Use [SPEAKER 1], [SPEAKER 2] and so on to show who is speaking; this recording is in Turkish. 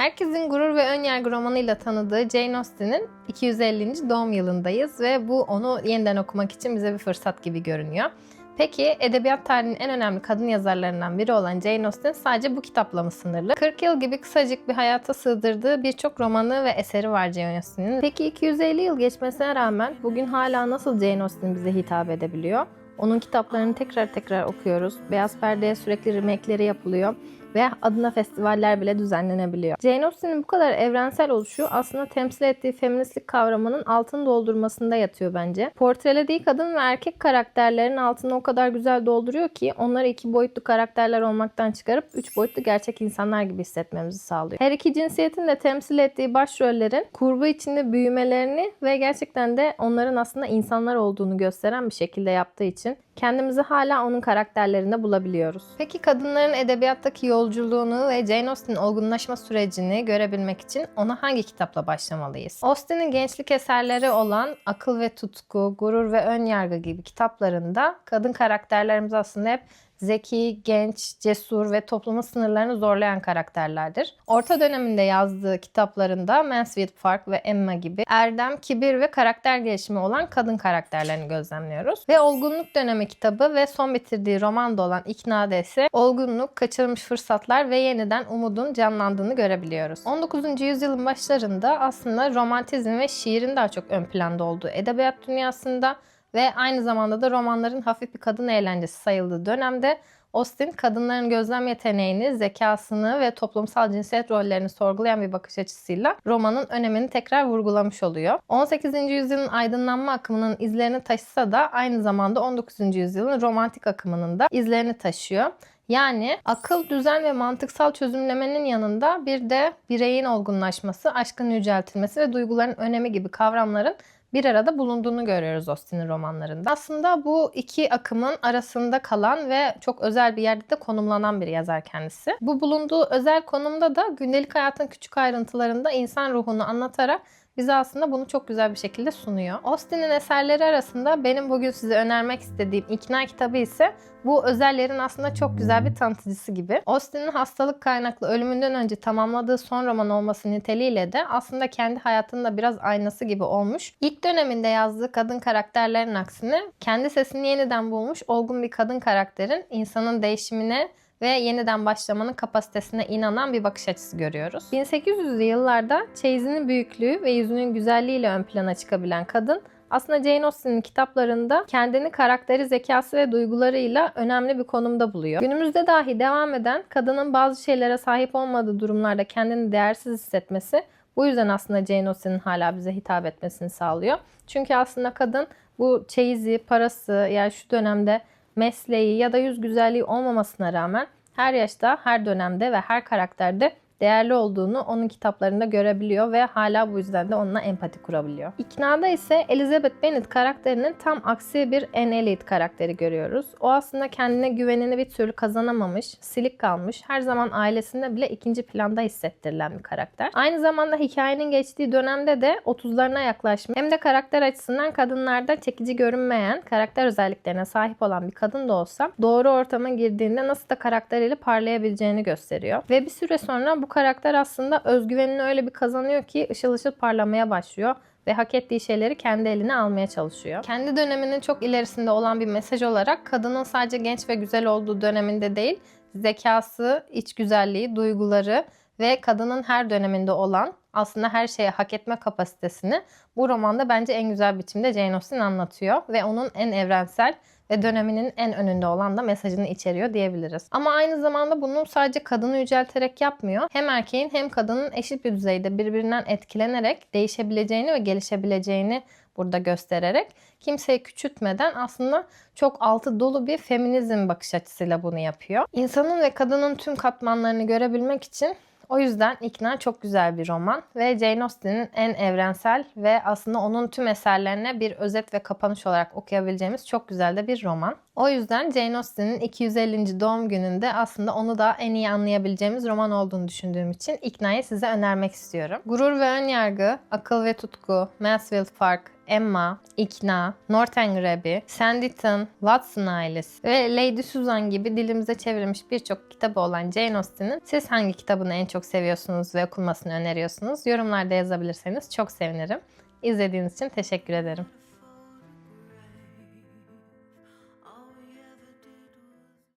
[SPEAKER 1] Herkesin gurur ve önyargı romanıyla tanıdığı Jane Austen'in 250. doğum yılındayız ve bu onu yeniden okumak için bize bir fırsat gibi görünüyor. Peki edebiyat tarihinin en önemli kadın yazarlarından biri olan Jane Austen sadece bu kitapla mı sınırlı? 40 yıl gibi kısacık bir hayata sığdırdığı birçok romanı ve eseri var Jane Austen'in. Peki 250 yıl geçmesine rağmen bugün hala nasıl Jane Austen bize hitap edebiliyor? Onun kitaplarını tekrar tekrar okuyoruz. Beyaz Perde'ye sürekli remake'leri yapılıyor ve adına festivaller bile düzenlenebiliyor. Jane Austen'in bu kadar evrensel oluşu aslında temsil ettiği feministlik kavramının altını doldurmasında yatıyor bence. Portrelediği kadın ve erkek karakterlerin altını o kadar güzel dolduruyor ki onları iki boyutlu karakterler olmaktan çıkarıp üç boyutlu gerçek insanlar gibi hissetmemizi sağlıyor. Her iki cinsiyetin de temsil ettiği başrollerin kurgu içinde büyümelerini ve gerçekten de onların aslında insanlar olduğunu gösteren bir şekilde yaptığı için kendimizi hala onun karakterlerinde bulabiliyoruz. Peki kadınların edebiyattaki yolculuğunu ve Jane Austen'in olgunlaşma sürecini görebilmek için ona hangi kitapla başlamalıyız? Austen'in gençlik eserleri olan Akıl ve Tutku, Gurur ve Önyargı gibi kitaplarında kadın karakterlerimiz aslında hep zeki, genç, cesur ve toplumun sınırlarını zorlayan karakterlerdir. Orta döneminde yazdığı kitaplarında Mansfield Park ve Emma gibi erdem, kibir ve karakter gelişimi olan kadın karakterlerini gözlemliyoruz. Ve Olgunluk Dönemi kitabı ve son bitirdiği romanda olan İkna'da ise olgunluk, kaçırılmış fırsatlar ve yeniden umudun canlandığını görebiliyoruz. 19. yüzyılın başlarında aslında romantizm ve şiirin daha çok ön planda olduğu edebiyat dünyasında ve aynı zamanda da romanların hafif bir kadın eğlencesi sayıldığı dönemde Austen kadınların gözlem yeteneğini, zekasını ve toplumsal cinsiyet rollerini sorgulayan bir bakış açısıyla romanın önemini tekrar vurgulamış oluyor. 18. yüzyılın aydınlanma akımının izlerini taşısa da aynı zamanda 19. yüzyılın romantik akımının da izlerini taşıyor. Yani akıl, düzen ve mantıksal çözümlemenin yanında bir de bireyin olgunlaşması, aşkın yüceltilmesi ve duyguların önemi gibi kavramların bir arada bulunduğunu görüyoruz Austen'in romanlarında. Aslında bu iki akımın arasında kalan ve çok özel bir yerde de konumlanan bir yazar kendisi. Bu bulunduğu özel konumda da gündelik hayatın küçük ayrıntılarında insan ruhunu anlatarak bize aslında bunu çok güzel bir şekilde sunuyor. Austen'in eserleri arasında benim bugün size önermek istediğim İkna kitabı ise bu özellerin aslında çok güzel bir tanıtıcısı gibi. Austen'in hastalık kaynaklı ölümünden önce tamamladığı son roman olması niteliğiyle de aslında kendi hayatının da biraz aynası gibi olmuş. İlk döneminde yazdığı kadın karakterlerin aksine kendi sesini yeniden bulmuş olgun bir kadın karakterin insanın değişimine ve yeniden başlamanın kapasitesine inanan bir bakış açısı görüyoruz. 1800'lü yıllarda çeyizinin büyüklüğü ve yüzünün güzelliğiyle ön plana çıkabilen kadın aslında Jane Austen'in kitaplarında kendini karakteri, zekası ve duygularıyla önemli bir konumda buluyor. Günümüzde dahi devam eden kadının bazı şeylere sahip olmadığı durumlarda kendini değersiz hissetmesi bu yüzden aslında Jane Austen'in hala bize hitap etmesini sağlıyor. Çünkü aslında kadın bu çeyizi, parası yani şu dönemde mesleği ya da yüz güzelliği olmamasına rağmen her yaşta, her dönemde ve her karakterde değerli olduğunu onun kitaplarında görebiliyor ve hala bu yüzden de onunla empati kurabiliyor. İknada ise Elizabeth Bennet karakterinin tam aksi bir Anne Elliot karakteri görüyoruz. O aslında kendine güvenini bir türlü kazanamamış, silik kalmış, her zaman ailesinde bile ikinci planda hissettirilen bir karakter. Aynı zamanda hikayenin geçtiği dönemde de 30'larına yaklaşmış hem de karakter açısından kadınlarda çekici görünmeyen karakter özelliklerine sahip olan bir kadın da olsa doğru ortama girdiğinde nasıl da karakteriyle parlayabileceğini gösteriyor. Ve bir süre sonra bu karakter aslında özgüvenini öyle bir kazanıyor ki ışıl ışıl parlamaya başlıyor ve hak ettiği şeyleri kendi eline almaya çalışıyor. Kendi döneminin çok ilerisinde olan bir mesaj olarak kadının sadece genç ve güzel olduğu döneminde değil, zekası, iç güzelliği, duyguları ve kadının her döneminde olan aslında her şeye hak etme kapasitesini bu romanda bence en güzel biçimde Jane Austen anlatıyor ve onun en evrensel ve döneminin en önünde olan da mesajını içeriyor diyebiliriz. Ama aynı zamanda bunu sadece kadını yücelterek yapmıyor. Hem erkeğin hem kadının eşit bir düzeyde birbirinden etkilenerek değişebileceğini ve gelişebileceğini burada göstererek kimseyi küçültmeden aslında çok altı dolu bir feminizm bakış açısıyla bunu yapıyor. İnsanın ve kadının tüm katmanlarını görebilmek için o yüzden İkna çok güzel bir roman ve Jane Austen'in en evrensel ve aslında onun tüm eserlerine bir özet ve kapanış olarak okuyabileceğimiz çok güzel de bir roman. O yüzden Jane Austen'in 250. doğum gününde aslında onu da en iyi anlayabileceğimiz roman olduğunu düşündüğüm için İkna'yı size önermek istiyorum. Gurur ve Önyargı, Akıl ve Tutku, Mansfield Park, Emma, İkna, Northanger Abbey, Sanditon, Watson ailesi ve Lady Susan gibi dilimize çevrilmiş birçok kitabı olan Jane Austen'in siz hangi kitabını en çok seviyorsunuz ve okunmasını öneriyorsunuz? Yorumlarda yazabilirseniz çok sevinirim. İzlediğiniz için teşekkür ederim.